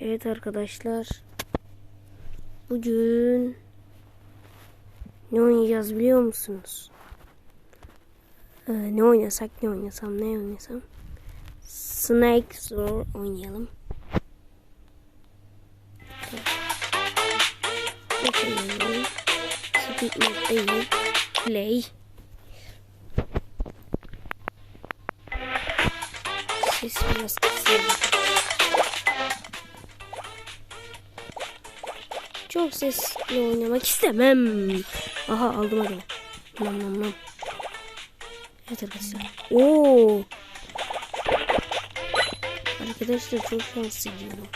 Evet arkadaşlar. Bugün ne oynayacağız biliyor musunuz? Ee, ne oynasak ne oynasam ne oynasam. Snake Zor oynayalım. Play. Ses biraz kısayım. Çok sesli oynamak istemem. Aha aldım adamı. Nam nam nam. Evet arkadaşlar. Oo. Arkadaşlar çok şanslıyım.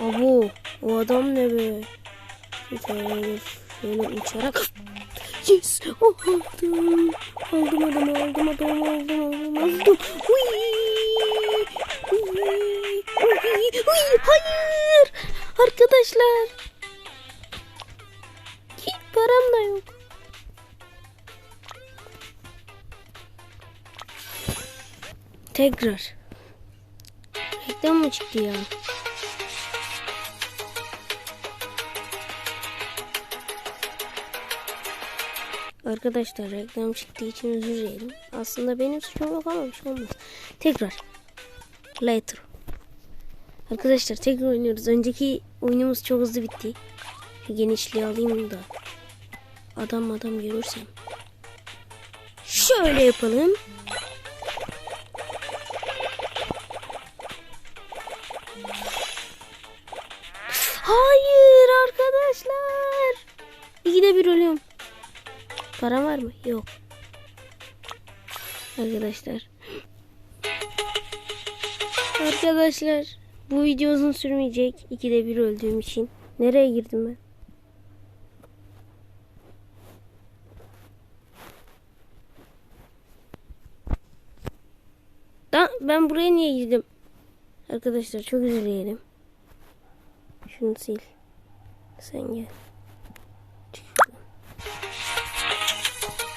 Abo. O adam ne be? Şöyle, şöyle uçarak. Yes. Oh, aldım. Aldım adamı aldım adamı aldım aldım aldım. Uy. Uy. Uy. Uy. Hayır. Arkadaşlar. Param da yok. Tekrar. Reklam mı çıktı ya? Arkadaşlar reklam çıktığı için özür dilerim. Aslında benim suçum yok ama bir şey olmaz. Tekrar. Later. Arkadaşlar tekrar oynuyoruz. Önceki oyunumuz çok hızlı bitti. Genişliği alayım da. Adam adam görürsem. Şöyle yapalım. Hayır arkadaşlar. İkide bir ölüyorum. Para var mı? Yok. Arkadaşlar. Arkadaşlar. Bu video uzun sürmeyecek. İkide bir öldüğüm için. Nereye girdim ben? Da, ben buraya niye girdim? Arkadaşlar çok dilerim. Şunu sil. Sen gel.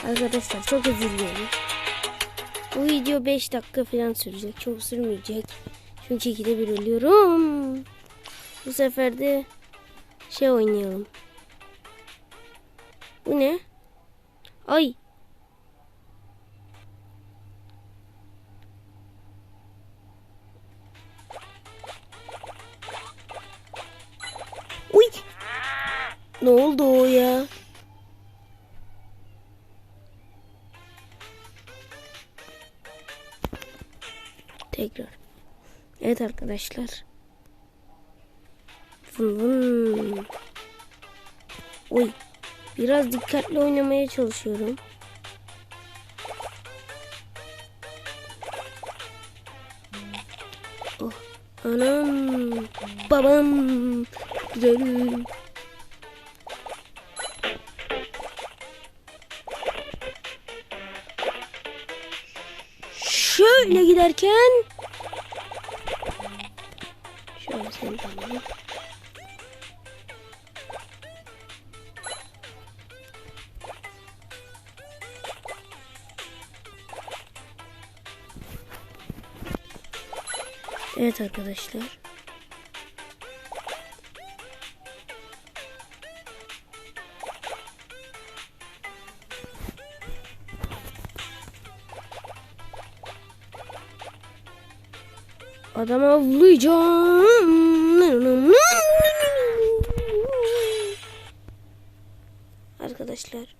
Arkadaşlar çok özür dilerim. Bu video 5 dakika falan sürecek. Çok sürmeyecek. Çünkü ikide bir ölüyorum. Bu sefer de şey oynayalım. Bu ne? Ay. Ne oldu o ya? Tekrar. Evet arkadaşlar. Vın vın. Oy. Biraz dikkatli oynamaya çalışıyorum. Oh. Anam. Babam. Güzel. Şöyle giderken Şöyle seni. Evet arkadaşlar. Adam avlayacağım. Arkadaşlar.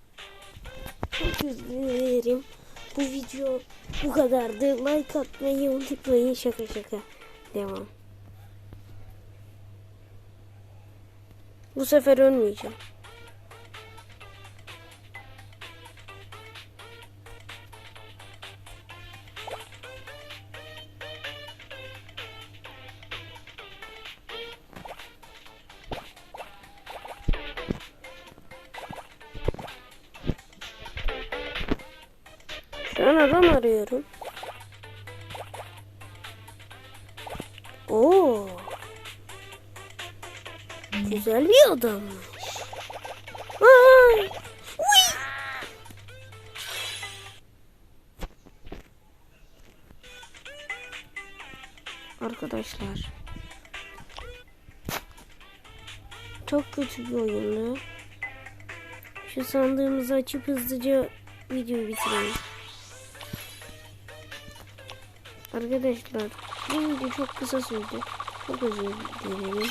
Çok dilerim. Bu video bu kadardı. Like atmayı unutmayın. Şaka şaka. Devam. Bu sefer ölmeyeceğim. An adam arıyorum. Oo. Güzel bir adammış. Ay. Arkadaşlar. çok kötü bir oyundu. Şu sandığımızı açıp hızlıca videoyu bitirelim. Arkadaşlar bu video çok kısa sürdü. Çok özür dilerim.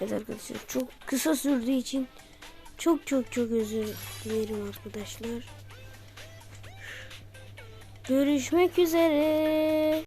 Evet arkadaşlar çok kısa sürdüğü için çok çok çok özür dilerim arkadaşlar. Görüşmek üzere.